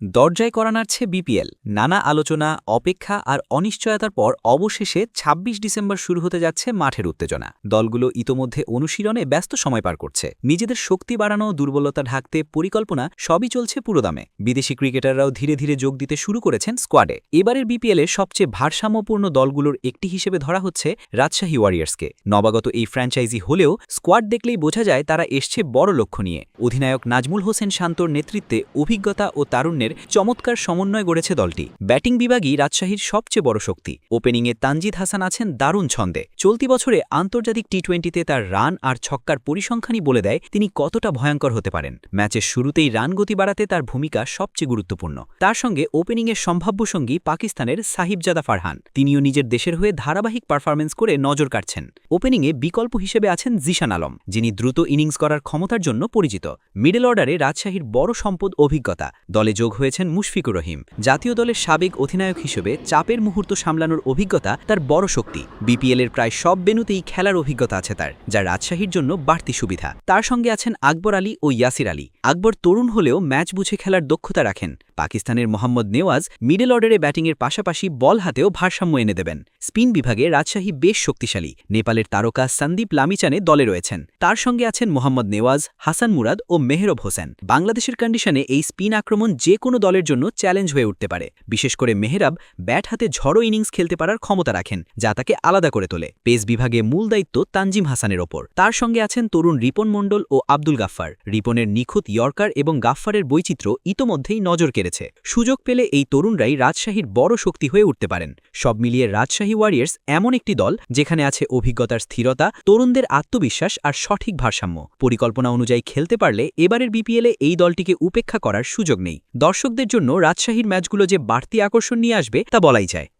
দরজায় করা নাড়ছে বিপিএল। নানা আলোচনা, অপেক্ষা আর অনিশ্চয়তার পর অবশেষে ২৬ ডিসেম্বর শুরু হতে যাচ্ছে মাঠের উত্তেজনা। দলগুলো ইতোমধ্যে অনুশীলনে ব্যস্ত সময় পার করছে। নিজেদের শক্তি বাড়ানো, দুর্বলতা ঢাকতে পরিকল্পনা সবই চলছে পুরোদামে বিদেশি ক্রিকেটাররাও ধীরে ধীরে যোগ দিতে শুরু করেছেন স্কোয়াডে। এবারের বিপিএলে সবচেয়ে ভারসাম্যপূর্ণ দলগুলোর একটি হিসেবে ধরা হচ্ছে রাজশাহী ওয়ারিয়ার্সকে। নবাগত এই ফ্র্যাঞ্চাইজি হলেও স্কোয়াড দেখলেই বোঝা যায় তারা এসছে বড় লক্ষ্য নিয়ে। অধিনায়ক নাজমুল হোসেন শান্তর নেতৃত্বে অভিজ্ঞতা ও তারুণ্যের চমৎকার সমন্বয় গড়েছে দলটি। ব্যাটিং বিভাগই রাজশাহীর সবচেয়ে বড় শক্তি। ওপেনিংয়ে তানজিদ হাসান আছেন দারুণ ছন্দে। চলতি বছরে আন্তর্জাতিক টি টোয়েন্টিতে তার রান আর ছক্কার পরিসংখ্যানই বলে দেয় তিনি কতটা ভয়ঙ্কর হতে পারেন। ম্যাচের শুরুতেই রান গতি বাড়াতে তার ভূমিকা সবচেয়ে গুরুত্বপূর্ণ। তার সঙ্গে ওপেনিংয়ের সম্ভাব্য সঙ্গী পাকিস্তানের সাহিবজাদা ফারহান। তিনিও নিজের দেশের হয়ে ধারাবাহিক পারফরমেন্স করে নজর কাটছেন ওপেনিংয়ে বিকল্প হিসেবে আছেন জিশান আলম, যিনি দ্রুত ইনিংস করার ক্ষমতার জন্য পরিচিত। মিডল অর্ডারে রাজশাহীর বড় সম্পদ অভিজ্ঞতা। দলে যোগ হয়েছেন মুশফিকুর রহিম। জাতীয় দলের সাবেক অধিনায়ক হিসেবে চাপের মুহূর্ত সামলানোর অভিজ্ঞতা তার বড় শক্তি। বিপিএল এর প্রায় সব বেনুতেই খেলার অভিজ্ঞতা আছে তার, যা রাজশাহীর জন্য বাড়তি সুবিধা। তার সঙ্গে আছেন আকবর আলী ও ইয়াসির আলী। আকবর তরুণ হলেও ম্যাচ বুঝে খেলার দক্ষতা রাখেন। পাকিস্তানের মোহাম্মদ নেওয়াজ মিডল অর্ডারে ব্যাটিংয়ের পাশাপাশি বল হাতেও ভারসাম্য এনে দেবেন। স্পিন বিভাগে রাজশাহী বেশ শক্তিশালী। নেপালের তারকা সন্দীপ লামিচানে দলে রয়েছেন। তার সঙ্গে আছেন মোহাম্মদ নেওয়াজ, হাসান মুরাদ ও মেহরব হোসেন। বাংলাদেশের কন্ডিশনে এই স্পিন আক্রমণ যে কোনো দলের জন্য চ্যালেঞ্জ হয়ে উঠতে পারে। বিশেষ করে মেহরাব ব্যাট হাতে ঝড়ো ইনিংস খেলতে পারার ক্ষমতা রাখেন, যা তাকে আলাদা করে তোলে। পেস বিভাগে মূল দায়িত্ব তানজিম হাসানের ওপর। তার সঙ্গে আছেন তরুণ রিপন মণ্ডল ও আব্দুল গাফফার। রিপনের নিখুঁত ইয়র্কার এবং গাফফারের বৈচিত্র্য ইতোমধ্যেই নজর কেড়েছে। সুযোগ পেলে এই তরুণরাই রাজশাহীর বড় শক্তি হয়ে উঠতে পারেন। সব মিলিয়ে রাজশাহী ওয়ারিয়ার্স এমন একটি দল যেখানে আছে অভিজ্ঞতার স্থিরতা, তরুণদের আত্মবিশ্বাস আর সঠিক ভারসাম্য। পরিকল্পনা অনুযায়ী খেলতে পারলে এবারের বিপিএলে এই দলটিকে উপেক্ষা করার সুযোগ নেই। দর্শকদের জন্য রাজশাহীর ম্যাচগুলো যে বাড়তি আকর্ষণ নিয়ে আসবে তা বলাই যায়।